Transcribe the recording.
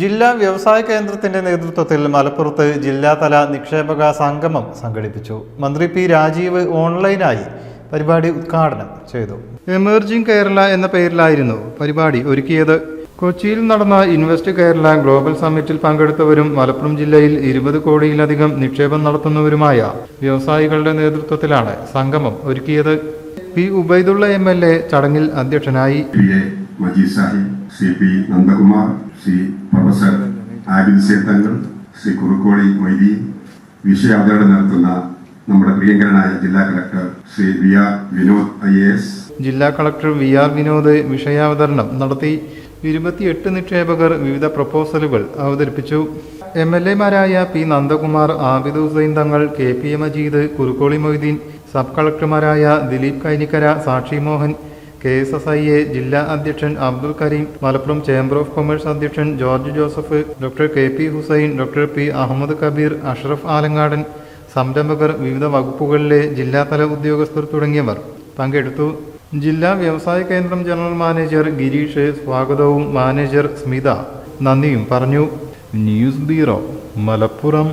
ജില്ലാ വ്യവസായ കേന്ദ്രത്തിന്റെ നേതൃത്വത്തിൽ മലപ്പുറത്ത് ജില്ലാതല നിക്ഷേപക സംഗമം സംഘടിപ്പിച്ചു. മന്ത്രി പി രാജീവ് ഓൺലൈനായി പരിപാടി ഉദ്ഘാടനം ചെയ്തു. എമേർജിംഗ് കേരള എന്ന പേരിലായിരുന്നു പരിപാടി ഒരുക്കിയത്. കൊച്ചിയിൽ നടന്ന ഇൻവെസ്റ്റ് കേരള ഗ്ലോബൽ സമ്മിറ്റിൽ പങ്കെടുത്തവരും മലപ്പുറം ജില്ലയിൽ ഇരുപത് കോടിയിലധികം നിക്ഷേപം നടത്തുന്നവരുമായ വ്യവസായികളുടെ നേതൃത്വത്തിലാണ് സംഗമം ഒരുക്കിയത്. P Ubaidulla M L A ചടങ്ങിൽ അധ്യക്ഷനായി. Majeed Sahib C P Nandakumar C professor Abid സേത്തങ്ങൾ Shri Kurukkoli Moideen വിഷയാവതരണം നടത്തുന്ന നമ്മുടെ പ്രിയങ്കരനായ ജില്ലാ collector Shri V R Vinod I S. ജില്ലാ കളക്ടർ വി ആർ വിനോദ് വിഷയാവതരണം നടത്തി ഇരുപത്തിയെട്ട് നിക്ഷേപകർ വിവിധ പ്രപ്പോസലുകൾ അവതരിപ്പിച്ചു. M L എമാരായ P Nandakumar Abid Hussain Thangal K P A Majeed Kurukkoli Moideen sub കളക്ടർമാരായ Dileep Kainikkara Sakshi Mohan K S S I A ജില്ലാ അധ്യക്ഷൻ Abdul Kareem Malappuram chamber of commerce അധ്യക്ഷൻ George Joseph doctor K P Hussain doctor P Ahammed Kabeer Ashraf Alangadan സംരംഭകർ വിവിധ വകുപ്പുകളിലെ ജില്ലാതല ഉദ്യോഗസ്ഥർ തുടങ്ങിയവർ പങ്കെടുത്തു. ജില്ലാ വ്യവസായ കേന്ദ്രം ജനറൽ മാനേജർ ഗിരീഷ് സ്വാഗതവും മാനേജർ സ്മിത. നന്ദിയും പറഞ്ഞു. News bureau Malappuram.